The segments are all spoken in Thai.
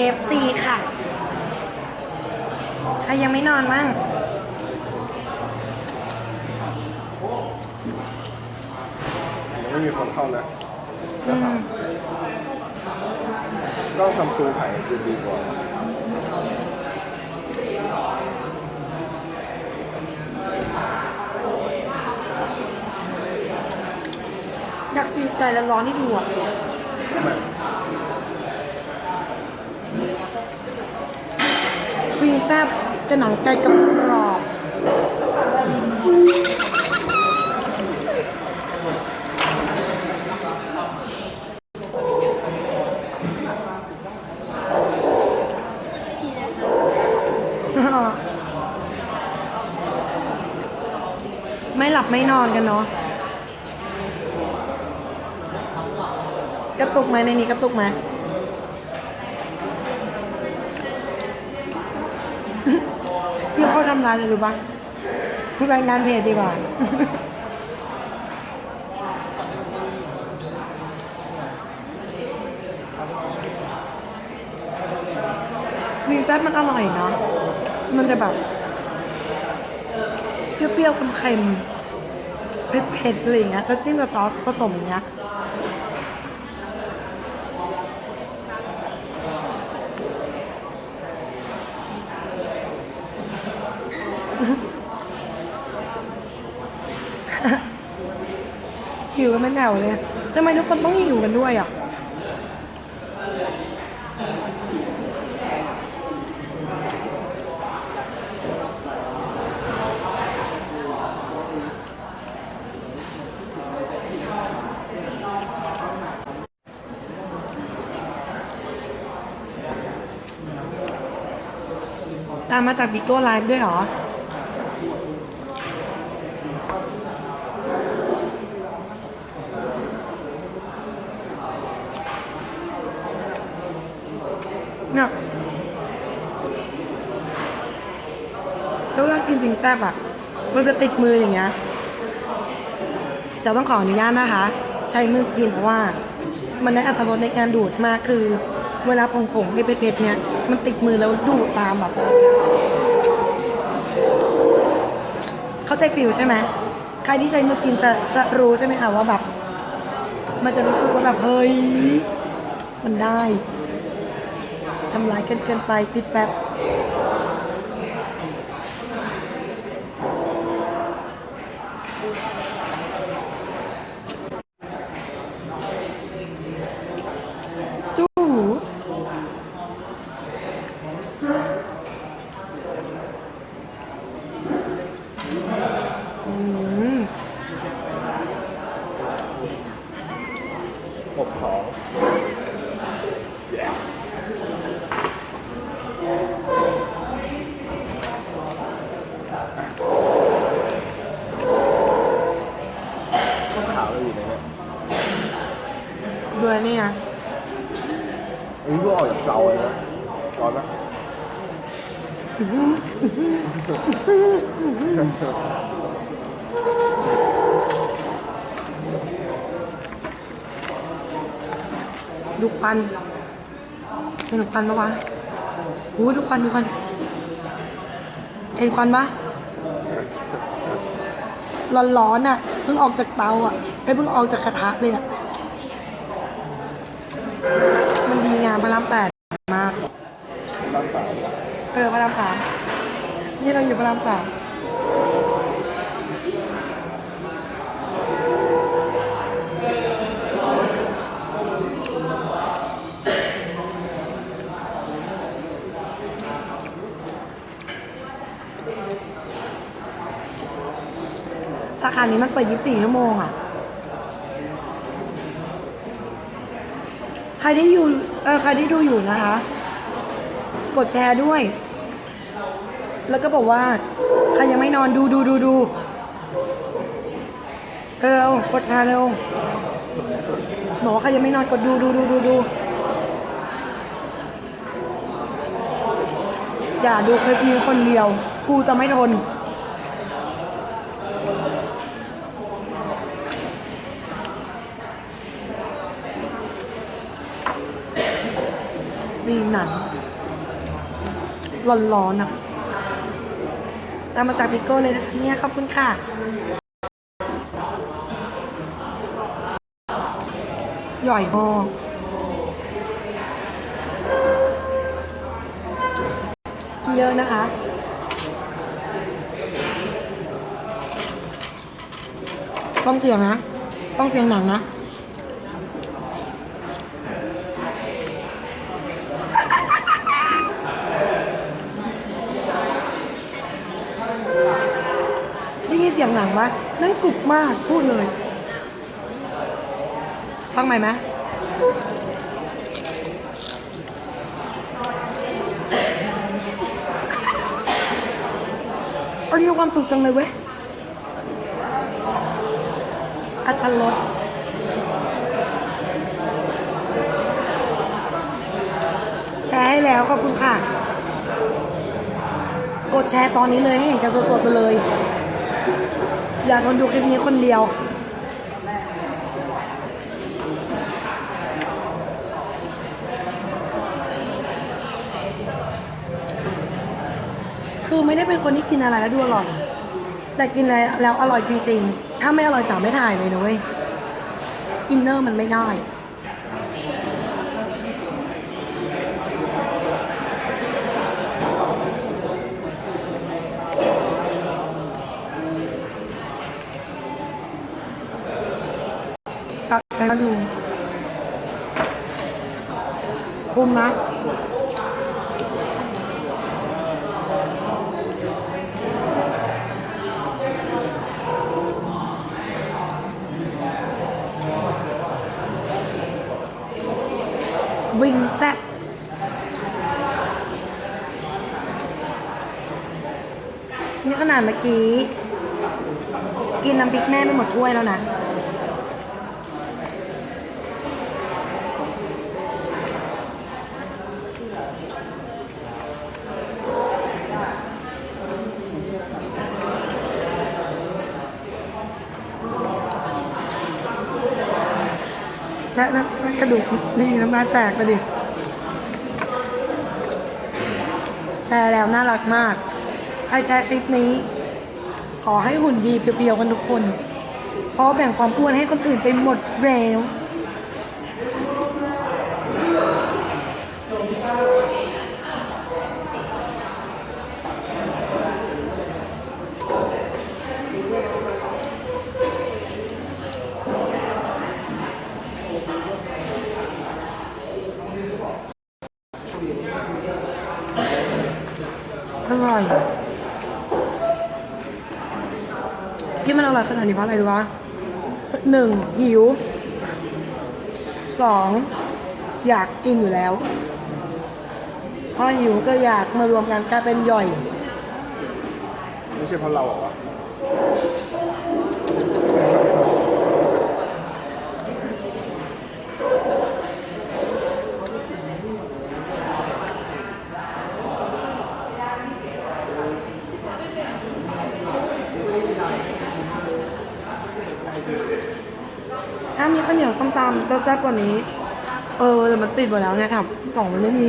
เคฟซีค่ะ ใครยังไม่นอนมั่ง ยังไม่มีคนเข้านะอืมต้องทำซูไผ่คือดีกว่าอยากปีกไก่แล้วร้อนที่ดูอะ วิงแซบ จะหนังไก่กับกรอบไม่หลับไม่นอนกันเนาะกระตุกไหมในนี้กระตุกไหม พี่เขาทำร้านเลยรู้ปะพูดรายงานเพจดีกว่าวิงแซ่บมันอร่อยเนาะมันจะแบบ เปรี้ยวๆเค็มๆเผ็ดๆอะไรอย่างเงี้ยแล้วจิ้มกับซอสผสมอย่างเงี้ย หิวกันเป็นแถวเลยทำไมทุกคนต้องหิวกันด้วยอะตามมาจากบิโก้ไลฟ์ด้วยเหรอ เนี่ยแล้วเวลากินปิงแซ่บอะมันจะติดมืออย่างเงี้ยจะต้องขออนุญาตนะคะ ใช้มือกินเพราะว่า มันได้อัตรสในการดูดมากคือ เวลาผงๆให้เผ็ดๆเนี่ยมันติดมือแล้วดูดตามแบบ เข้าใจฟิลใช่ไหมใครที่ใช้มือกินจะจะรู้ใช่ไหมคะว่าแบบ มันจะรู้สึกว่าแบบเฮ้ยมันได้ทำลายกันเกินไปปิดแป๊บ ตู้หูอืม หกสอง ข้าวขาวเราอยู่ไหนเนี่ย ด้วยนี่ไงอันนี้เพิ่งออกจากเตาเลยนะร้อนปะดูควันเห็นควันปะวะหูดูควันดูควันเห็นควันปะร้อนๆอะ เพิ่งออกจากเตาอะไอ้ยเพิ่งออกจากกระทะเลยอะ มันดีงาม พระรามแปดมากเออพระรามสามนี่เราอยู่พระรามสามสาขานี้มันเปิด 24 ชั่วโมงอะ ใครที่อยู่เออใครที่ดูอยู่นะคะ กดแชร์ด้วย แล้วก็บอกว่า ใครยังไม่นอนดูดูดูดูเร็วกดแชร์เร็วบอกว่าใครยังไม่นอนกดดูดูดูดูดูอย่าดูคลิปนี้คนเดียว กูจะไม่ทนีหนังร้อนๆนะตามมาจากพิโก้เลยนะคะเนี่ยขอบคุณค่ะ หย่อยมากเยอะนะคะฟังเสียงนะฟังเสียงหนังนะ ได้ยินเสียง หนังปะนั่นกรุบมากพูดเลยฟังใหม่ไหมอันมีความสุขจังเลยเว้ยอัชรสแชร์ให้แล้วขอบคุณค่ะ กดแชร์ตอนนี้เลยให้เห็นกันสดๆไปเลย อยากคนดูคลิปนี้คนเดียว คือไม่ได้เป็นคนที่กินอะไรแล้วดูอร่อย แต่กินอะไรแล้วอร่อยจริง ๆ ถ้าไม่อร่อยจ๋าไม่ถ่ายเลยนะเว้ย อินเนอร์มันไม่ได้ ตัดไปแล้วดูคุ้มนะวิงแซ่บนี่ขนาดเมื่อกี้ กินน้ำพริกแม่ไม่หมดถ้วยแล้วนะ แช่น้ำกระดูกนี่น้ำลายแตกไปดิแชร์แล้วน่ารักมาก ใครแชร์คลิปนี้ ขอให้หุ่นดีเพียวๆกันทุกคน เพราะแบ่งความอ้วนให้คนอื่นไปหมดแล้ว อร่อย ที่มัน อร่อยขนาดนี้เพราะอะไรรู้ปะหนึ่งหิวสองอยากกินอยู่แล้วพอหิวก็อยากมารวมกันกลายเป็นย่อย ไม่ใช่เพราะเราเหรอวะ ถ้ามีข้าวเหนียวส้มตำจะแซ่บกว่านี้ เออแต่มันปิดหมดแล้วไงถามสองมันไม่มี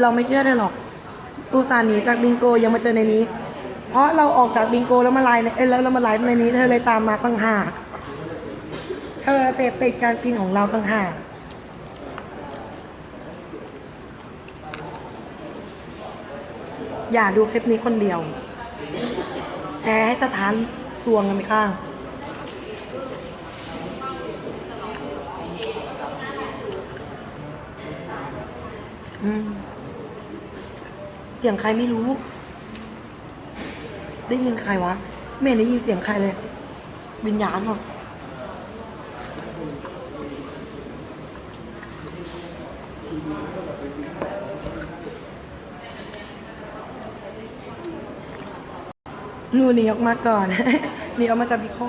เราไม่เชื่อเธอหรอกอุตส่าห์หนีจากบิงโกยังมาเจอในนี้ เพราะเราออกจากบิงโกแล้วมาไลน์ในเอ้ยแล้วเรามาไลฟ์ในนี้ เธอเลยตามมาตั้งหาก เธอเสพติดการกินของเราตั้งหาก อย่าดูคลิปนี้คนเดียว แชร์ให้สถานสวงกันไปข้างอืมเสียงใครไม่รู้ ได้ยินใครวะ ไม่เห็นได้ยินเสียงใครเลย วิญญาณเหรอ หนูหนีออกมาก่อนหนีออกมาจากบิโค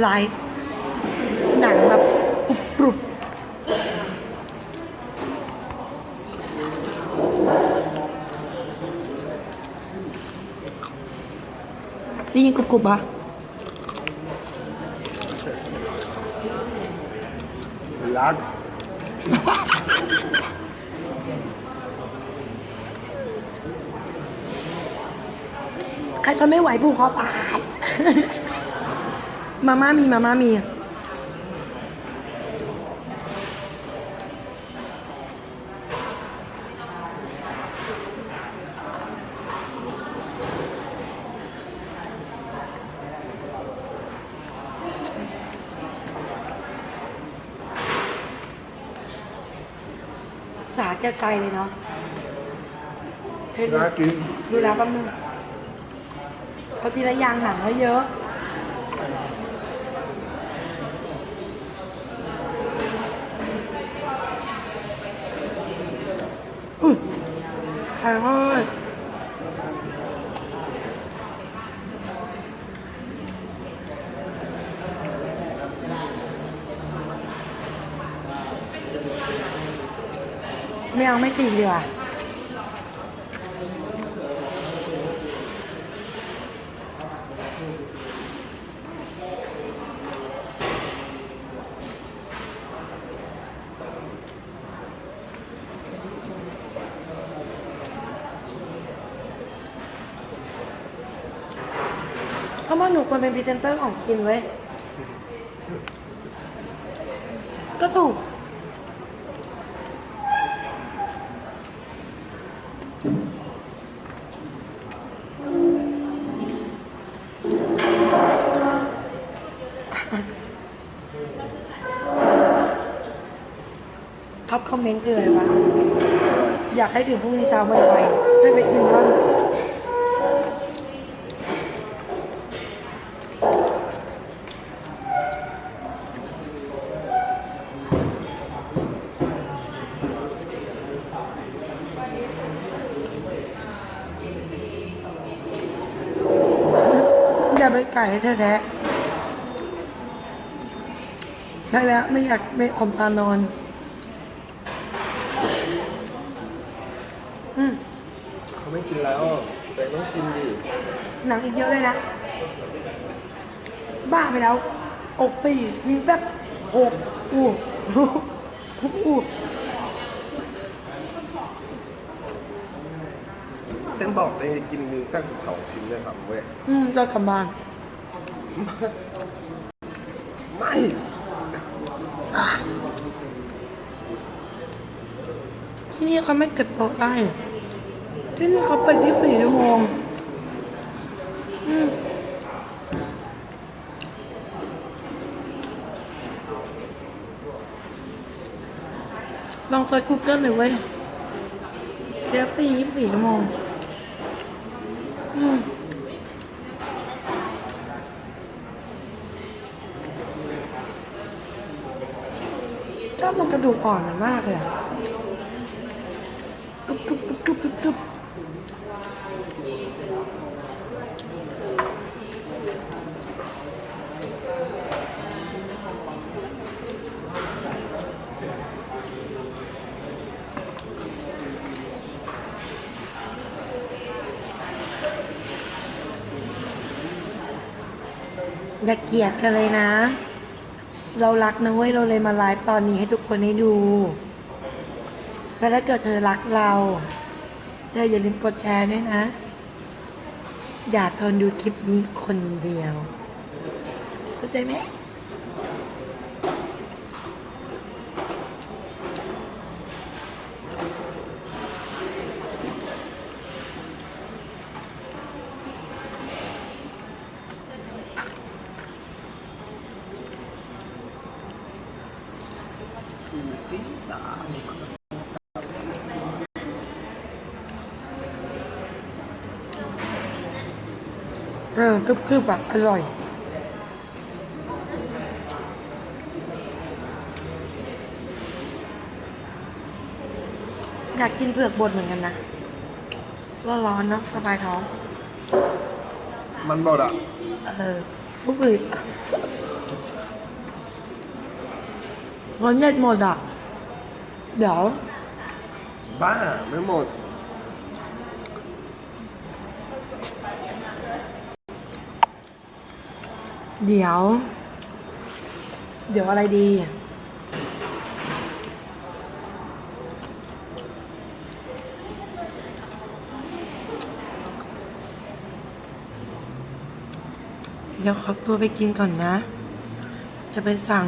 ไลฟ์ กรุบกรุบปะรักใครทนไม่ไหวผูกคอตาย มาม่ามีมาม่ามี สาแก่ใจเลยเนาะเธอดูน่ากินดูแล้วแป๊บนึงเพราะทีละอย่างหนังก็เยอะ อุ้ยไข่ห้อย ไม่เอาไม่ฉีกดีกว่าเขาบอกหนูควรเป็นพรีเซนเตอร์ของกินเว้ย ก็ถูก ท็อปคอมเมนต์คืออะไรวะ อยากให้ถึงพรุ่งนี้เช้าไวๆจะไปกินบ้าง อย่าไปไก่แท้ๆได้แล้วไม่อยากไม่ขมตานอน อืมเขาไม่กินแล้วแต่ต้องกินดิหนังอีกเยอะเลยนะ บ้าไปแล้วอกสี่ยิงแซ่บหกอู้อู้ เต้นบอกเต้นจะกินมีแค่สองชิ้นเลยครับเว้ยอืมจะกลับบ้านไม่ที่นี่เขาไม่เก็บโต๊ะได้ที่นี่เขาเปิด24ชั่วโมงอืมลองเซิร์ช Google เลยเว้ยเจฟสี่ยี่สิบสี่ชั่วโมง ชอบตรงกระดูกอ่อนมันมากเลยอะกรุบกรุบกรุบกรุบกรุบกรุบ อย่าเกลียดกันเลยนะ เรารักนะเว้ยเราเลยมาไลฟ์ตอนนี้ให้ทุกคนได้ดูแล้วถ้าเกิดเธอรักเรา เธออย่าลืมกดแชร์ด้วยนะ อย่าทนดูคลิปนี้คนเดียวเข้าใจไหม เออกรึบกรึบอะอร่อย อยากกินเผือกบดเหมือนกันนะ ร้อนๆเนาะสบายท้อง มันหมดอะ เออผู้ผลิตคนเน็ตหมดอะ เดี๋ยว บ้าไม่หมด เดี๋ยว เดี๋ยวอะไรดี เดี๋ยวขอตัวไปกินก่อนนะ จะไปสั่ง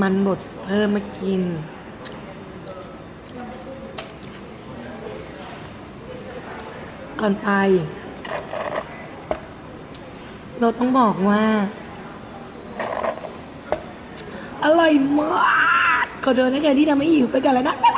มันบดเพิ่มมากินก่อนไป เราต้องบอกว่า อร่อยมากขอเดินให้แกที่ทำให้หิวไปกันแล้วนะบ๊ายบาย